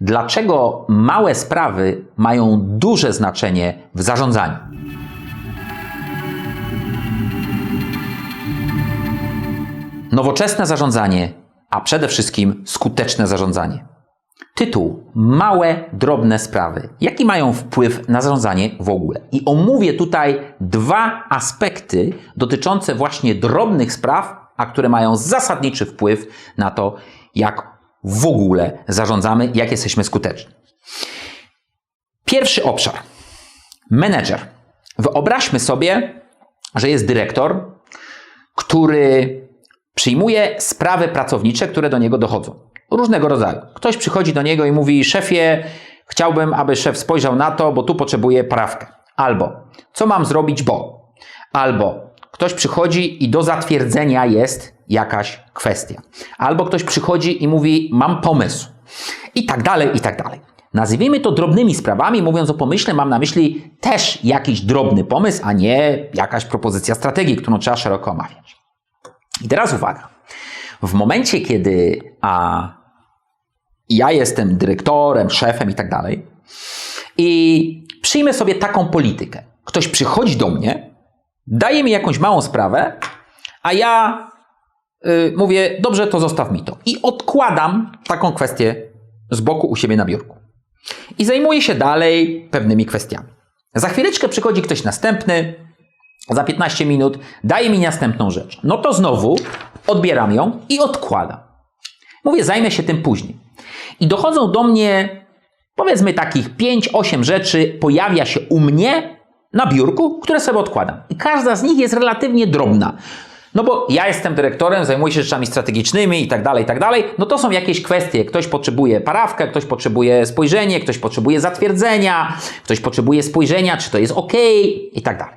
Dlaczego małe sprawy mają duże znaczenie w zarządzaniu? Nowoczesne zarządzanie, a przede wszystkim skuteczne zarządzanie. Tytuł Małe, drobne sprawy. Jaki mają wpływ na zarządzanie w ogóle? I omówię tutaj dwa aspekty dotyczące właśnie drobnych spraw, a które mają zasadniczy wpływ na to, jak w ogóle zarządzamy, jak jesteśmy skuteczni. Pierwszy obszar. Menedżer. Wyobraźmy sobie, że jest dyrektor, który przyjmuje sprawy pracownicze, które do niego dochodzą. Różnego rodzaju. Ktoś przychodzi do niego i mówi: Szefie, chciałbym, aby szef spojrzał na to, bo tu potrzebuję prawkę. Albo co mam zrobić, bo. Albo ktoś przychodzi i do zatwierdzenia jest jakaś kwestia. Albo ktoś przychodzi i mówi: Mam pomysł. I tak dalej, i tak dalej. Nazwijmy to drobnymi sprawami. Mówiąc o pomyśle, mam na myśli też jakiś drobny pomysł, a nie jakaś propozycja strategii, którą trzeba szeroko omawiać. I teraz uwaga. W momencie, kiedy a, ja jestem dyrektorem, szefem i tak dalej, i przyjmę sobie taką politykę. Ktoś przychodzi do mnie, daje mi jakąś małą sprawę, a ja y, mówię, dobrze, to zostaw mi to. I odkładam taką kwestię z boku u siebie na biurku. I zajmuję się dalej pewnymi kwestiami. Za chwileczkę przychodzi ktoś następny, za 15 minut daje mi następną rzecz. No to znowu odbieram ją i odkładam. Mówię, zajmę się tym później. I dochodzą do mnie, powiedzmy, takich 5-8 rzeczy, pojawia się u mnie na biurku, które sobie odkładam. I każda z nich jest relatywnie drobna. No bo ja jestem dyrektorem, zajmuję się rzeczami strategicznymi i tak dalej, i tak dalej. No to są jakieś kwestie. Ktoś potrzebuje parawkę, ktoś potrzebuje spojrzenie, ktoś potrzebuje zatwierdzenia, ktoś potrzebuje spojrzenia, czy to jest ok i tak dalej.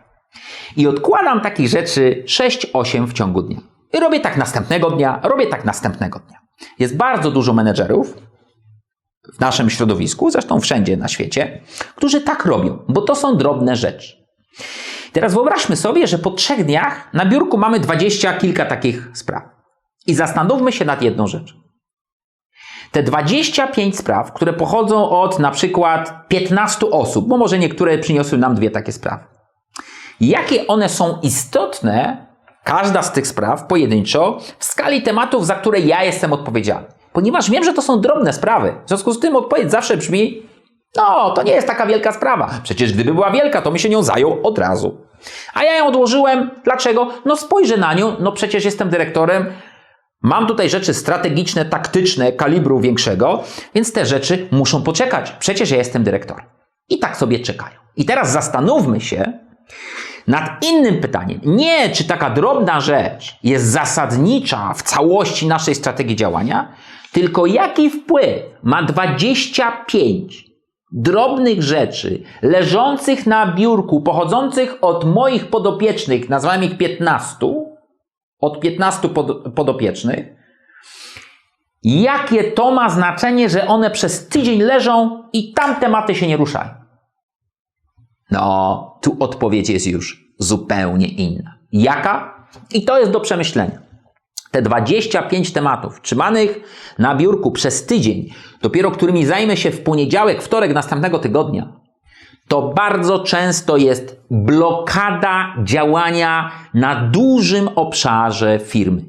I odkładam takich rzeczy 6-8 w ciągu dnia. I robię tak następnego dnia, robię tak następnego dnia. Jest bardzo dużo menedżerów w naszym środowisku, zresztą wszędzie na świecie, którzy tak robią, bo to są drobne rzeczy. Teraz wyobraźmy sobie, że po trzech dniach na biurku mamy dwadzieścia kilka takich spraw. I zastanówmy się nad jedną rzeczą. Te 25 spraw, które pochodzą od na przykład 15 osób, bo może niektóre przyniosły nam dwie takie sprawy. Jakie one są istotne, każda z tych spraw pojedynczo, w skali tematów, za które ja jestem odpowiedzialny. Ponieważ wiem, że to są drobne sprawy. W związku z tym odpowiedź zawsze brzmi: No, to nie jest taka wielka sprawa. Przecież gdyby była wielka, to mi się nią zajął od razu. A ja ją odłożyłem. Dlaczego? No spojrzę na nią. No przecież jestem dyrektorem. Mam tutaj rzeczy strategiczne, taktyczne, kalibru większego, więc te rzeczy muszą poczekać. Przecież ja jestem dyrektorem. I tak sobie czekają. I teraz zastanówmy się nad innym pytaniem. Nie, czy taka drobna rzecz jest zasadnicza w całości naszej strategii działania, tylko jaki wpływ ma 25 drobnych rzeczy leżących na biurku, pochodzących od moich podopiecznych, nazwałem ich 15, od 15 pod, podopiecznych, jakie to ma znaczenie, że one przez tydzień leżą i tam tematy się nie ruszają? No, tu odpowiedź jest już zupełnie inna. Jaka? I to jest do przemyślenia. Te 25 tematów trzymanych na biurku przez tydzień, dopiero którymi zajmę się w poniedziałek, wtorek następnego tygodnia, to bardzo często jest blokada działania na dużym obszarze firmy.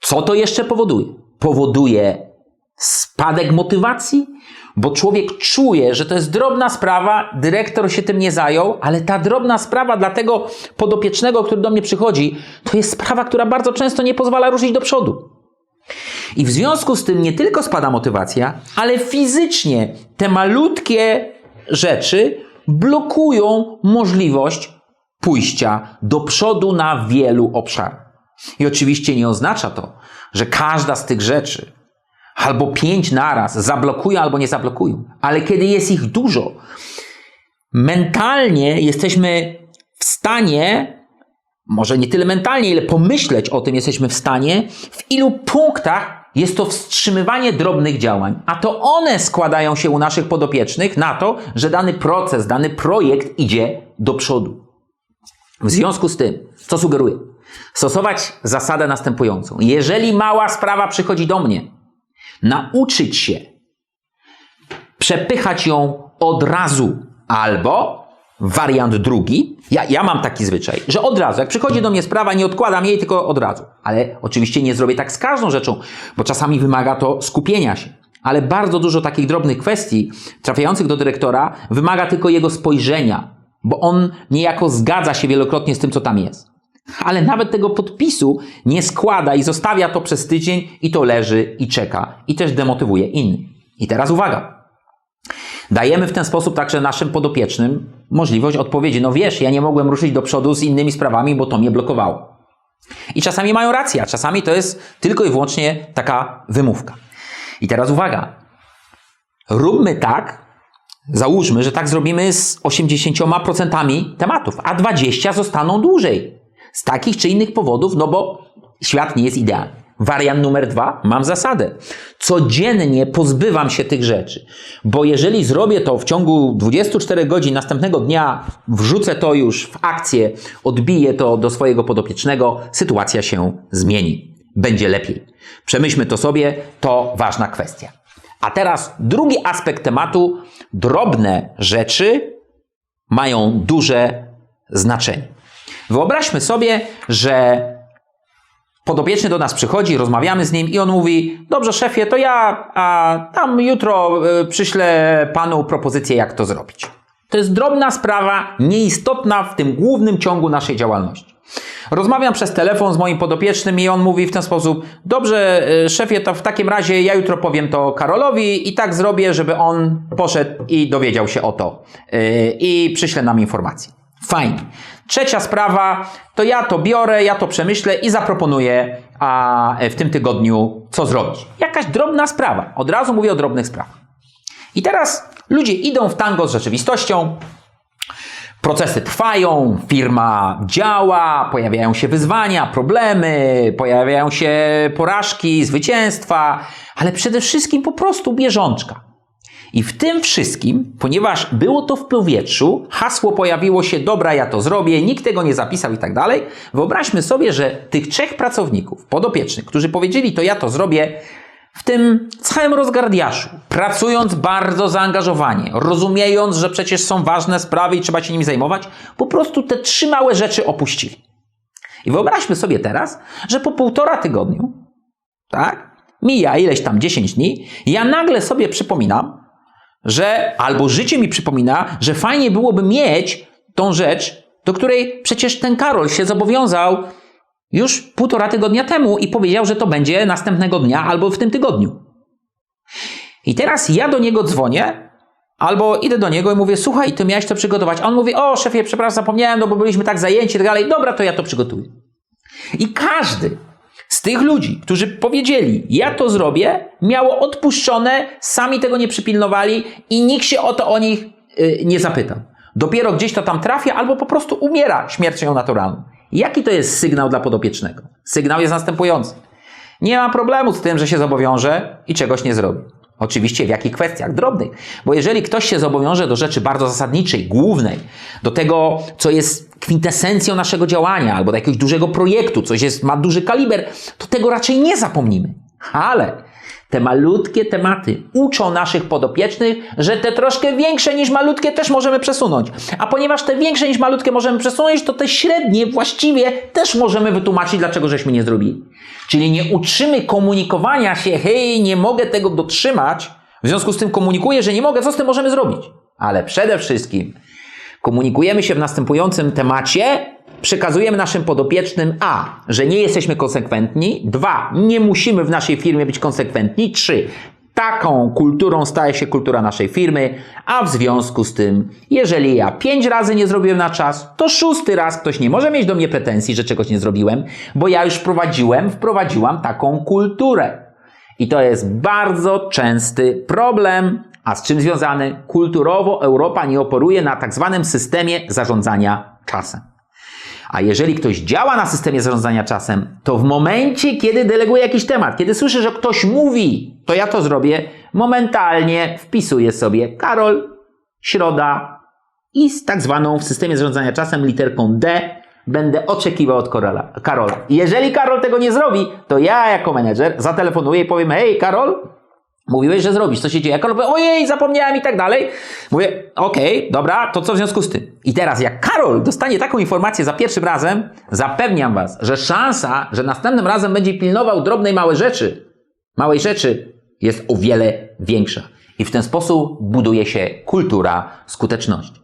Co to jeszcze powoduje? Powoduje spadek motywacji, bo człowiek czuje, że to jest drobna sprawa, dyrektor się tym nie zajął, ale ta drobna sprawa dla tego podopiecznego, który do mnie przychodzi, to jest sprawa, która bardzo często nie pozwala ruszyć do przodu. I w związku z tym nie tylko spada motywacja, ale fizycznie te malutkie rzeczy blokują możliwość pójścia do przodu na wielu obszarach. I oczywiście nie oznacza to, że każda z tych rzeczy albo pięć naraz zablokują albo nie zablokują. Ale kiedy jest ich dużo, mentalnie jesteśmy w stanie, może nie tyle mentalnie, ile pomyśleć o tym jesteśmy w stanie, w ilu punktach jest to wstrzymywanie drobnych działań, a to one składają się u naszych podopiecznych na to, że dany proces, dany projekt idzie do przodu. W związku z tym, co sugeruję? Stosować zasadę następującą. Jeżeli mała sprawa przychodzi do mnie, nauczyć się przepychać ją od razu. Albo wariant drugi, ja, ja mam taki zwyczaj, że od razu, jak przychodzi do mnie sprawa, nie odkładam jej, tylko od razu. Ale oczywiście nie zrobię tak z każdą rzeczą, bo czasami wymaga to skupienia się. Ale bardzo dużo takich drobnych kwestii trafiających do dyrektora wymaga tylko jego spojrzenia, bo on niejako zgadza się wielokrotnie z tym, co tam jest. Ale nawet tego podpisu nie składa i zostawia to przez tydzień i to leży i czeka i też demotywuje innych. I teraz uwaga. Dajemy w ten sposób także naszym podopiecznym możliwość odpowiedzi. No wiesz, ja nie mogłem ruszyć do przodu z innymi sprawami, bo to mnie blokowało. I czasami mają rację, a czasami to jest tylko i wyłącznie taka wymówka. I teraz uwaga. Róbmy tak, załóżmy, że tak zrobimy z 80% tematów, a 20 zostaną dłużej. Z takich czy innych powodów, no bo świat nie jest idealny. Wariant numer dwa, mam zasadę. Codziennie pozbywam się tych rzeczy, bo jeżeli zrobię to w ciągu 24 godzin następnego dnia, wrzucę to już w akcję, odbiję to do swojego podopiecznego, sytuacja się zmieni. Będzie lepiej. Przemyślmy to sobie, to ważna kwestia. A teraz drugi aspekt tematu. Drobne rzeczy mają duże znaczenie. Wyobraźmy sobie, że podopieczny do nas przychodzi, rozmawiamy z nim i on mówi: Dobrze, szefie, to ja a, tam jutro y, przyślę panu propozycję, jak to zrobić. To jest drobna sprawa, nieistotna w tym głównym ciągu naszej działalności. Rozmawiam przez telefon z moim podopiecznym i on mówi w ten sposób: Dobrze, y, szefie, to w takim razie ja jutro powiem to Karolowi i tak zrobię, żeby on poszedł i dowiedział się o to yy, i przyśle nam informację. Fajnie. Trzecia sprawa, to ja to biorę, ja to przemyślę i zaproponuję a w tym tygodniu, co zrobić. Jakaś drobna sprawa. Od razu mówię o drobnych sprawach. I teraz ludzie idą w tango z rzeczywistością, procesy trwają, firma działa, pojawiają się wyzwania, problemy, pojawiają się porażki, zwycięstwa, ale przede wszystkim po prostu bieżączka. I w tym wszystkim, ponieważ było to w powietrzu, hasło pojawiło się, dobra, ja to zrobię, nikt tego nie zapisał i tak dalej, wyobraźmy sobie, że tych trzech pracowników podopiecznych, którzy powiedzieli, to ja to zrobię, w tym całym rozgardiaszu, pracując bardzo zaangażowanie, rozumiejąc, że przecież są ważne sprawy i trzeba się nimi zajmować, po prostu te trzy małe rzeczy opuścili. I wyobraźmy sobie teraz, że po półtora tygodniu, tak, mija ileś tam 10 dni, ja nagle sobie przypominam, że albo życie mi przypomina, że fajnie byłoby mieć tą rzecz, do której przecież ten Karol się zobowiązał już półtora tygodnia temu i powiedział, że to będzie następnego dnia albo w tym tygodniu. I teraz ja do niego dzwonię, albo idę do niego i mówię, słuchaj, ty miałeś to przygotować. A on mówi, o szefie, przepraszam, zapomniałem, no bo byliśmy tak zajęci i tak dalej. Dobra, to ja to przygotuję. I każdy z tych ludzi, którzy powiedzieli, ja to zrobię, miało odpuszczone, sami tego nie przypilnowali i nikt się o to o nich yy, nie zapytał. Dopiero gdzieś to tam trafia albo po prostu umiera śmiercią naturalną. Jaki to jest sygnał dla podopiecznego? Sygnał jest następujący. Nie ma problemu z tym, że się zobowiąże i czegoś nie zrobi. Oczywiście w jakich kwestiach? Drobnych. Bo jeżeli ktoś się zobowiąże do rzeczy bardzo zasadniczej, głównej, do tego, co jest kwintesencją naszego działania, albo do jakiegoś dużego projektu, coś jest, ma duży kaliber, to tego raczej nie zapomnimy. Ale te malutkie tematy uczą naszych podopiecznych, że te troszkę większe niż malutkie też możemy przesunąć. A ponieważ te większe niż malutkie możemy przesunąć, to te średnie właściwie też możemy wytłumaczyć, dlaczego żeśmy nie zrobili. Czyli nie uczymy komunikowania się, hej, nie mogę tego dotrzymać, w związku z tym komunikuję, że nie mogę, co z tym możemy zrobić? Ale przede wszystkim komunikujemy się w następującym temacie, przekazujemy naszym podopiecznym A, że nie jesteśmy konsekwentni, dwa, nie musimy w naszej firmie być konsekwentni, trzy, taką kulturą staje się kultura naszej firmy, a w związku z tym, jeżeli ja pięć razy nie zrobiłem na czas, to szósty raz ktoś nie może mieć do mnie pretensji, że czegoś nie zrobiłem, bo ja już wprowadziłem, wprowadziłam taką kulturę. I to jest bardzo częsty problem, a z czym związany? Kulturowo Europa nie operuje na tak zwanym systemie zarządzania czasem. A jeżeli ktoś działa na systemie zarządzania czasem, to w momencie, kiedy deleguje jakiś temat, kiedy słyszy, że ktoś mówi, to ja to zrobię, momentalnie wpisuję sobie Karol, środa i z tak zwaną w systemie zarządzania czasem literką D będę oczekiwał od Karola. Karola. Jeżeli Karol tego nie zrobi, to ja jako menedżer zatelefonuję i powiem, hej Karol, Mówiłeś, że zrobisz, co się dzieje? Karol powie, ojej, zapomniałem i tak dalej. Mówię, okej, dobra, to co w związku z tym? I teraz jak Karol dostanie taką informację za pierwszym razem, zapewniam was, że szansa, że następnym razem będzie pilnował drobnej małej rzeczy, małej rzeczy, jest o wiele większa. I w ten sposób buduje się kultura skuteczności.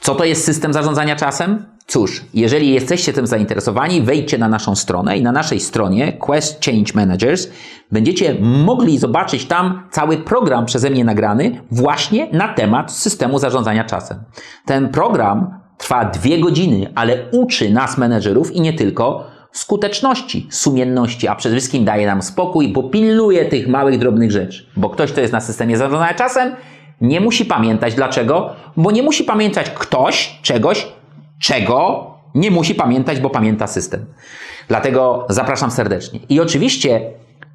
Co to jest system zarządzania czasem? Cóż, jeżeli jesteście tym zainteresowani, wejdźcie na naszą stronę i na naszej stronie Quest Change Managers będziecie mogli zobaczyć tam cały program przeze mnie nagrany właśnie na temat systemu zarządzania czasem. Ten program trwa dwie godziny, ale uczy nas menedżerów i nie tylko skuteczności, sumienności, a przede wszystkim daje nam spokój, bo pilnuje tych małych, drobnych rzeczy. Bo ktoś, kto jest na systemie zarządzania czasem, nie musi pamiętać. Dlaczego? Bo nie musi pamiętać ktoś czegoś, czego nie musi pamiętać, bo pamięta system. Dlatego zapraszam serdecznie. I oczywiście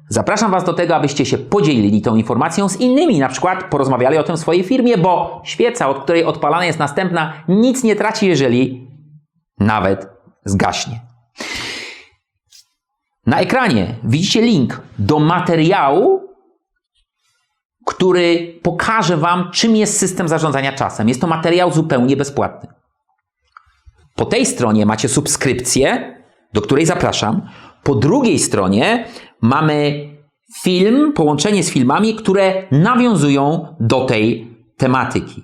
zapraszam Was do tego, abyście się podzielili tą informacją z innymi, na przykład porozmawiali o tym w swojej firmie, bo świeca, od której odpalana jest następna, nic nie traci, jeżeli nawet zgaśnie. Na ekranie widzicie link do materiału, który pokaże Wam, czym jest system zarządzania czasem. Jest to materiał zupełnie bezpłatny. Po tej stronie macie subskrypcję, do której zapraszam. Po drugiej stronie mamy film, połączenie z filmami, które nawiązują do tej tematyki.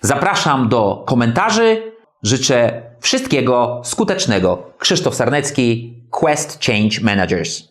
Zapraszam do komentarzy. Życzę wszystkiego skutecznego. Krzysztof Sarnecki, Quest Change Managers.